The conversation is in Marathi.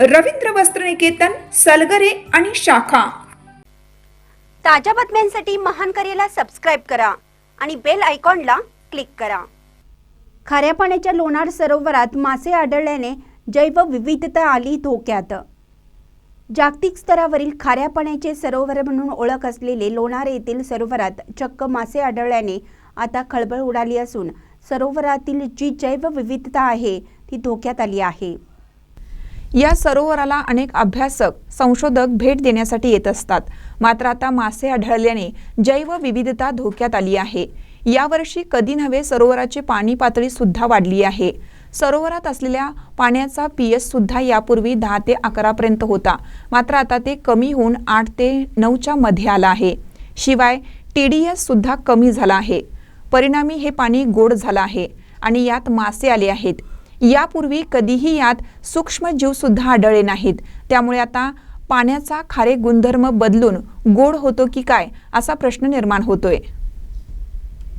रवींद्र वस्त्रनिकेतन सलगरे आणि शाखा. ताज्या बातम्यांसाठी महान करेला सबस्क्राईब करा आणि बेल आयकॉनला क्लिक करा. खाऱ्या पाण्याच्या लोणार सरोवरात मासे आढळल्याने जैवविविधता आली धोक्यात. जागतिक स्तरावरील खाऱ्या पाण्याचे सरोवर म्हणून ओळख असलेले लोणार येथील सरोवरात चक्क मासे आढळल्याने आता खळबळ उडाली असून सरोवरातील जी जैवविविधता आहे ती धोक्यात आली आहे. या सरोवराला अनेक अभ्यासक संशोधक भेट देण्यासाठी येत असतात. मात्र आता मासे आढळल्याने जैवविविधता धोक्यात आली आहे. यावर्षी कधी नव्हे सरोवराची पाणी पातळी सुद्धा वाढली आहे. सरोवरात असलेल्या पाण्याचा पी एस सुद्धा यापूर्वी दहा ते अकरापर्यंत होता. मात्र आता ते कमी होऊन आठ ते नऊच्या मध्ये आला आहे. शिवाय टी डी एस सुद्धा कमी झाला आहे. परिणामी हे पाणी गोड झालं आहे आणि यात मासे आले आहेत. यापूर्वी कधीही यात सूक्ष्म आढळले नाहीत. त्यामुळे आता पाण्याचा खारे गुणधर्म बदलून गोड होतो की काय असा प्रश्न निर्माण होतोय.